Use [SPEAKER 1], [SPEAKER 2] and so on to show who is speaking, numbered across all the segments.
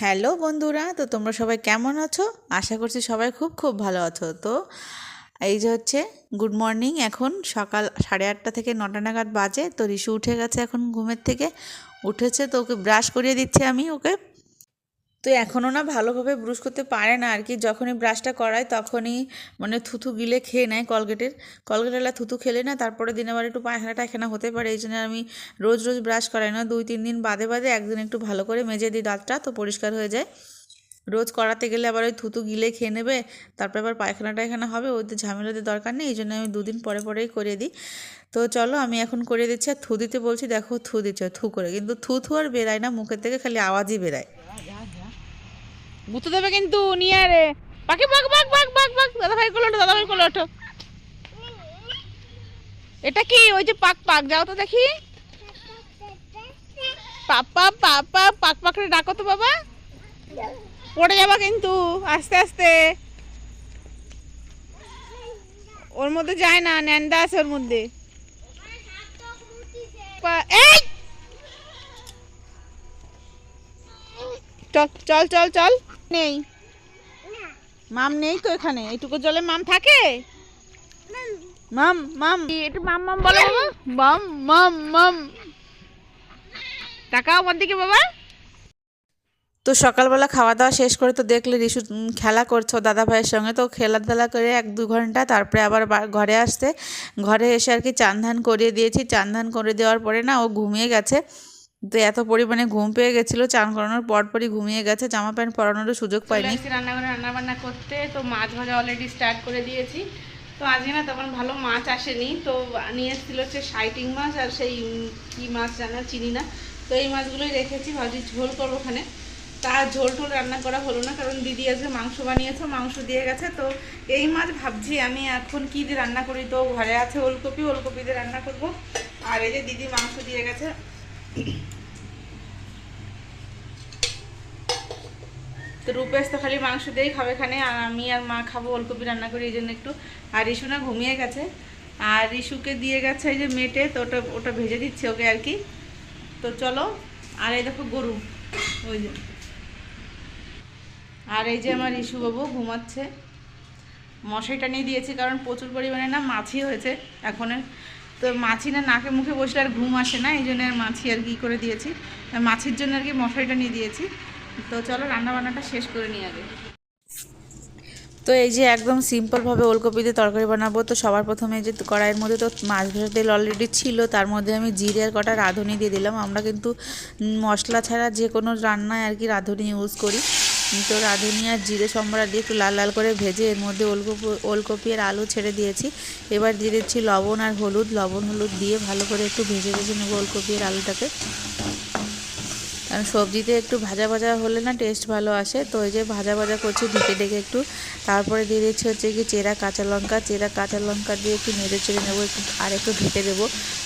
[SPEAKER 1] Hello বন্ধুরা, তো তোমরা সবাই কেমন আছো? আশা করছি সবাই খুব খুব ভালো আছো। তো এই যে হচ্ছে গুড মর্নিং, এখন সকাল সাড়ে আটটা থেকে নটা নাগাদ বাজে, তো রিশু উঠে গেছে এখন ঘুমের থেকে। উঠেছে তো ওকে ব্রাশ করিয়ে দিচ্ছি আমি ওকে। তো এখনও না ভালোভাবে ব্রুশ করতে পারে না আর কি। যখনই ব্রাশটা করায় তখনই মানে থুথু গিলে খেয়ে নেয় কলগেটের। কলগেটেলা থুথু খেলে না তারপরে দিন আবার একটু পায়খানা টায়খানা হতে পারে। এই জন্য আমি রোজ রোজ ব্রাশ করাই না। দুই তিন দিন বাদে বাদে একদিন একটু ভালো করে মেজে দিই দাঁতটা তো পরিষ্কার হয়ে যায়। রোজ করাতে গেলে আবার ওই থুতু গিলে খেয়ে নেবে, তারপর আবার পায়খানা টায়খানা হবে ওদের ঝামেলাতে দরকার নেই, এই জন্য আমি দুদিন পরে পরেই করে দিই। তো চলো আমি এখন করে দিচ্ছি, আর থু দিতে বলছি, দেখো থু দিচ্ছে, থু করে। কিন্তু থু থু আর বেরায় না, মুখের থেকে খালি আওয়াজই বেরায়।
[SPEAKER 2] গুঁতো দেবে কিন্তু নিয়ে রে। পাখি, বাঘ বাঘ বাঘ বাঘ বাঘ দাদা ভাই ওঠো দাদা ভাই কোলো ওঠো। এটা কি? ওই যে পাক পাক, যাও তো দেখি। পাপা পাপা, পাক পাক ডাকো তো বাবা। পড়ে যাবা কিন্তু, আস্তে আস্তে। ওর মধ্যে যায় না ন্যান্ডা আছে ওর মধ্যে। এই! চল চল চল চল। নেই। মাম নেই তো এখানে? এইটুকু জলে মাম থাকে? মাম মাম। একটু মাম মাম বলো বাবা। মাম মাম মাম। টাকা আমার দিকে বাবা।
[SPEAKER 1] তো সকালবেলা খাওয়া দাওয়া শেষ করে তো দেখলে রিশু খেলা করছ দাদা ভাইয়ের সঙ্গে। তো খেলাধুলা করে এক দু ঘণ্টা তারপরে আবার ঘরে আসতে ঘরে এসে আর কি চান ধান করিয়ে দিয়েছি। চান ধান করে দেওয়ার পরে না ও ঘুমিয়ে গেছে। তো এত পরিমাণে ঘুম পেয়ে গেছিল চান করানোর পরপরই ঘুমিয়ে গেছে জামা প্যান্ট পরানোরও সুযোগ পাইনি।
[SPEAKER 2] রান্নাঘরে রান্না বান্না করতে তো মাছ ভাজা অলরেডি স্টার্ট করে দিয়েছি। তো আজকে না তখন ভালো মাছ আসেনি তো নিয়ে এসেছিল হচ্ছে সাইটিং মাছ আর সেই কি মাছ জানা চিনি না। তো এই মাছগুলোই রেখেছি ভাবছি ঝোল করব ওখানে। তার ঝোল টোল রান্না করা হলো না কারণ দিদি আজকে মাংস বানিয়েছে মাংস দিয়ে গেছে। তো এই মাছ ভাবছি আমি এখন কি দিয়ে রান্না করি তো ঘরে আছে ওলকপি ওলকপি দিয়ে রান্না করব। আর এই যে দিদি মাংস দিয়ে গেছে তো রূপেশ তো খালি মাংস দিয়েই খাবে এখানে, আর আমি আর মা খাব ওলকপি রান্না করি, এই জন্য একটু। আর রিশু না ঘুমিয়ে গেছে। আর রিশুকে দিয়ে গেছে এই যে মেটে, তো ওটা ওটা ভেজে দিচ্ছে ওকে আর কি। তো চলো, আর এই দেখো গরু, ওই যে। আর এই যে আমার রিশু বাবু ঘুমাচ্ছে। মশাইটা নিয়ে দিয়েছি, কারণ প্রচুর পরিমাণে না মাছি হয়েছে এখন তো মাছি না নাকে মুখে বসলে আর ঘুম আসে না, এই জন্য আর মাছি আর কি করে দিয়েছি। মাছির জন্য আর কি মশারিটা নিয়ে দিয়েছি। তো চলো রান্না বান্নাটা শেষ করে নিই আগে।
[SPEAKER 1] তো এই যে একদম সিম্পলভাবে ওলকপি দিয়ে তরকারি বানাবো, তো সবার প্রথমে যে কড়াইয়ের মধ্যে তো মাছ ভাজা তেল অলরেডি ছিল, তার মধ্যে আমি জিরে আর কটা রাঁধুনি দিয়ে দিলাম। আমরা কিন্তু মশলা ছাড়া যে কোনো রান্নায় আর কি রাঁধুনি ইউজ করি। তো রাঁধুনি আর জিরে সম্বরা দিয়ে একটু লাল লাল করে ভেজে এর মধ্যে ওলকপি ওলকপি আর আলু ছেড়ে দিয়েছি। এবার দিয়ে দিচ্ছি লবণ আর হলুদ। লবণ হলুদ দিয়ে ভালো করে একটু ভেজে ভেজে নেব ওলকপি আর আলুটাকে। কারণ সবজিতে একটু ভাজা ভাজা হলে না টেস্ট ভালো আসে। তো এই যে ভাজা ভাজা করছি, ঢেকে ঢেকে একটু। তারপরে দিয়ে দিচ্ছি হচ্ছে কি চেরা কাঁচা লঙ্কা। চেরা কাঁচা লঙ্কা দিয়ে একটু নেড়ে চেড়ে নেব, একটু আর একটু ঢেকে দেবো।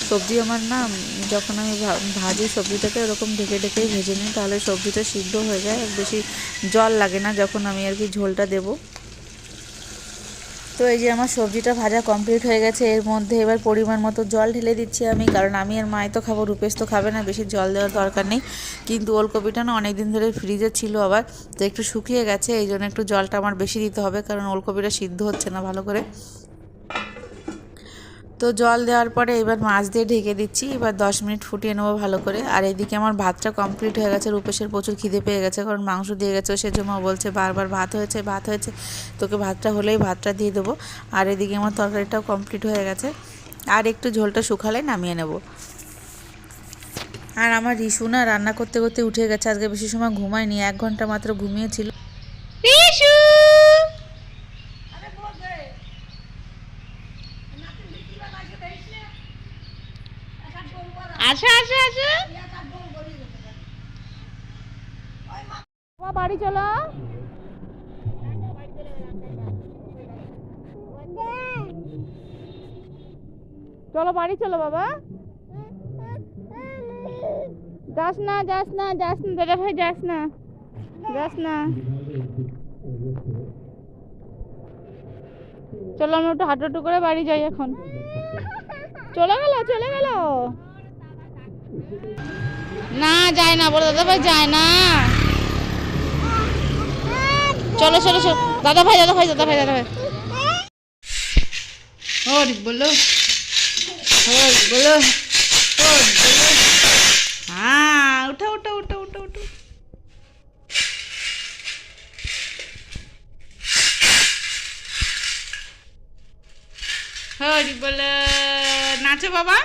[SPEAKER 1] সবজি আমার না, যখন আমি ভাজি সবজিটাকে ওরকম ঢেকে ঢেকেই ভেজে নিই, তাহলে সবজিটা সিদ্ধ হয়ে যায়। বেশি জল লাগে না, যখন আমি আর কি ঝোলটা দেবো। তো এই যে আমার সবজিটা ভাজা কমপ্লিট হয়ে গেছে, এর মধ্যে এবার পরিমাণ মতো জল ঢেলে দিচ্ছি আমি, কারণ আমি আর মায় তো খাব, রূপেশ তো খাবে না, বেশি জল দেওয়ার দরকার নেই। কিন্তু ওলকপিটা না অনেক দিন ধরে ফ্রিজে ছিল আবার, তো একটু শুকিয়ে গেছে, এই জন্য একটু জলটা আমার বেশি দিতে হবে, কারণ ওলকপিটা সিদ্ধ হচ্ছে না ভালো করে। তো জল দেওয়ার পরে এবার মাছ দিয়ে ঢেকে দিচ্ছি। এবার দশ মিনিট ফুটিয়ে নেব ভালো করে। আর এদিকে আমার ভাতটা কমপ্লিট হয়ে গেছে। রূপেশের প্রচুর খিদে পেয়ে গেছে। কারণ মাংস দিয়ে গেছে, সেজন্য ও বলছে, বারবার ভাত হয়েছে ভাত হয়েছে। তোকে ভাতটা হলেই ভাতটা দিয়ে দেবো। আর এদিকে আমার তরকারিটাও কমপ্লিট হয়ে গেছে। আর একটু ঝোলটা শুকালে নামিয়ে নেব। আর আমার রিশু না রান্না করতে করতে উঠে গেছে। আজকে বেশি সময় ঘুমায়নি। এক ঘণ্টা মাত্র ঘুমিয়েছিল।
[SPEAKER 2] আসো আসো আসো। বাড়ি চলো। চলো, বাড়ি চলো, বাবা। যাস না যাস না যাস না, দাদা ভাই, যাস না। যাস না। চলো, আমরা একটু হাঁটু করে বাড়ি যাই এখন। চলে গেল চলে গেল। না, যায় না, বড় দাদা ভাই যায় না। চলো চলো চলো। দাদা ভাই দাদা ভাই দাদা ভাই দাদা ভাই হরি, বলো। বলো বলো। হ্যাঁ উঠো উঠো উঠো উঠো উঠো। হরি, বলো। নাচো বাবা।